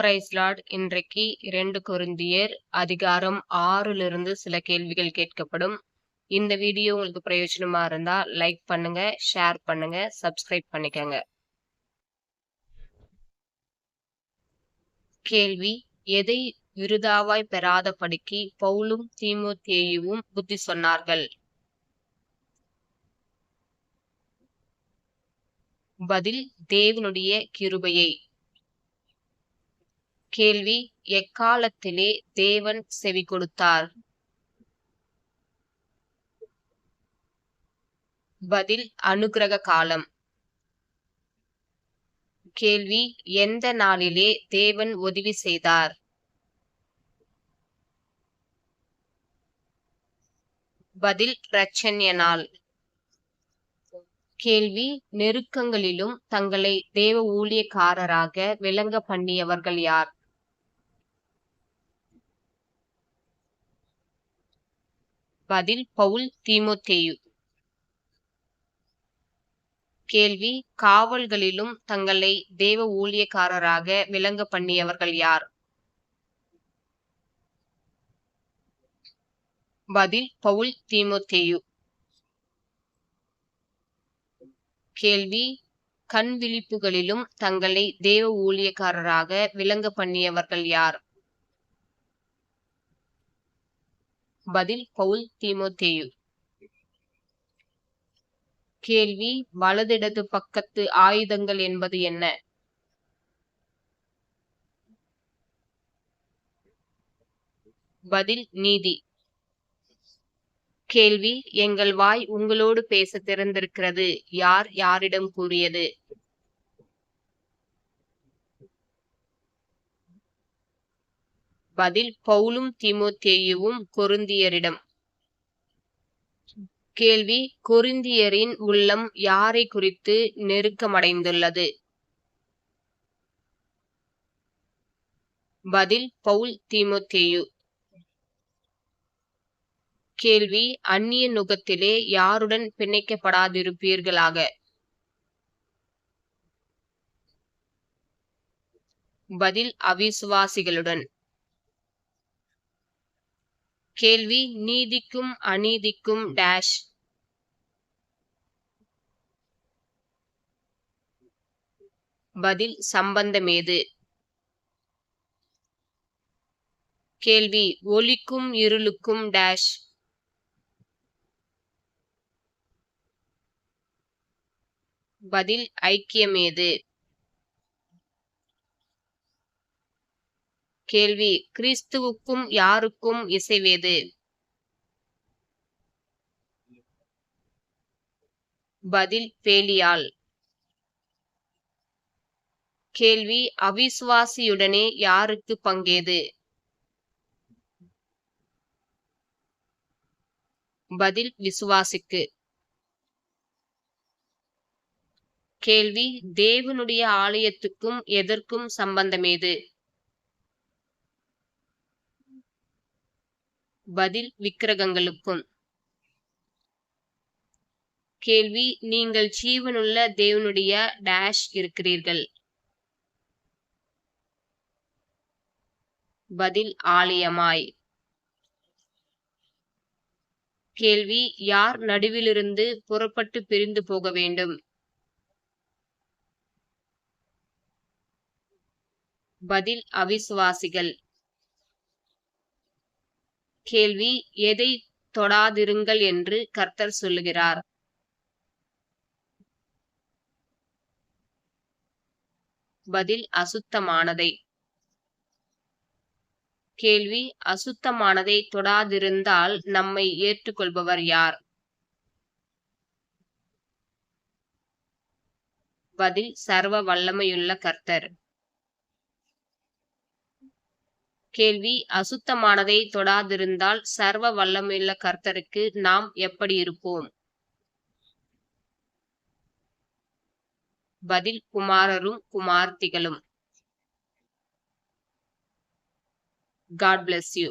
பிரைஸ்லாட் இன்றைக்கு இரண்டு குருந்தியர் அதிகாரம் ஆறிலிருந்து சில கேள்விகள் கேட்கப்படும். இந்த வீடியோ உங்களுக்கு பிரயோஜனமா இருந்தா லைக் பண்ணுங்க ஷேர் பண்ணுங்க சப்ஸ்கிரைப் பண்ணிக்கங்க. கேள்வி எதை விருதாவாய் பெறாதபடிக்கு பவுலும் தீமோத்தேயுவும் புத்தி சொன்னார்கள்? பதில் தேவனுடைய கிருபையை. கேள்வி எக்காலத்திலே தேவன் செவி கொடுத்தார்? பதில் அனுகிரக காலம். கேள்வி எந்த நாளிலே தேவன் உதவி செய்தார்? பதில் பிரச்சன்ய நாள். கேள்வி நெருக்கங்களிலும் தங்களை தேவ ஊழியக்காரராக விளங்க பண்ணியவர்கள் யார்? பதில் பவுல் தீமோத்தேயு. கேள்வி காவல்களிலும் தங்களை தேவ ஊழியக்காரராக விளங்க பண்ணியவர்கள் யார்? பதில் பவுல் தீமோத்தேயு. கேள்வி கண் விழிப்புகளிலும் தங்களை தேவ ஊழியக்காரராக விளங்க பண்ணியவர்கள் யார்? பதில் பவுல் தீமோத்தேயு. கேள்வி வலதிடது பக்கத்து ஆயுதங்கள் என்பது என்ன? பதில் நீதி. கேள்வி எங்கள் வாய் உங்களோடு பேச திறந்திருக்கிறது. யார் யாரிடம் கூறியது? பதில் பவுலும் தீமோத்தேயுவும் கொருந்தியரிடம். கேள்வி கொரிந்தியரின் உள்ளம் யாரை குறித்து நெருக்கமடைந்துள்ளது? பதில் பவுல் திமுத்தேயு. கேள்வி அந்நிய நுகத்திலே யாருடன் பிணைக்கப்படாதிருப்பீர்களாக? பதில் அவிசுவாசிகளுடன். கேள்வி நீதிக்கும் அநீதிக்கும் டேஷ் பதில் சம்பந்தமேது கேள்வி ஒளிக்கும் இருளுக்கும் டேஷ் பதில் ஐக்கியமேது கேள்வி. கிறிஸ்துவுக்கும் யாருக்கும் இசைவேது? பதில் பேலியால். கேள்வி. அவிசுவாசியுடனே யாருக்கு பங்கேது? பதில் விசுவாசிக்கு. கேள்வி. தேவனுடைய ஆலயத்துக்கும் எதற்கும் சம்பந்தமேது? பதில் விக்கிரகங்களுக்கும். கேள்வி நீங்கள் ஜீவனுள்ள தேவனுடைய டேஷ் இருக்கிறீர்கள். பதில் ஆலயமாய். கேள்வி யார் நடுவிலிருந்து புறப்பட்டு பிரிந்து போக வேண்டும்? பதில் அவிசுவாசிகள். கேள்வி எதை தொடாதிருங்கள்? என்று கர்த்தர் சொல்லுகிறார். பதில் அசுத்தமானதை. கேள்வி அசுத்தமானதை தொடாதிருந்தால் நம்மை ஏற்றுக்கொள்பவர் யார்? பதில் சர்வ வல்லமையுள்ள கர்த்தர். கேள்வி. அசுத்தமானதை தொடாதிருந்தால் சர்வ வல்லமுள்ள கர்த்தருக்கு நாம் எப்படி இருப்போம்? பதில் குமாரரும் குமார்த்திகளும். God bless you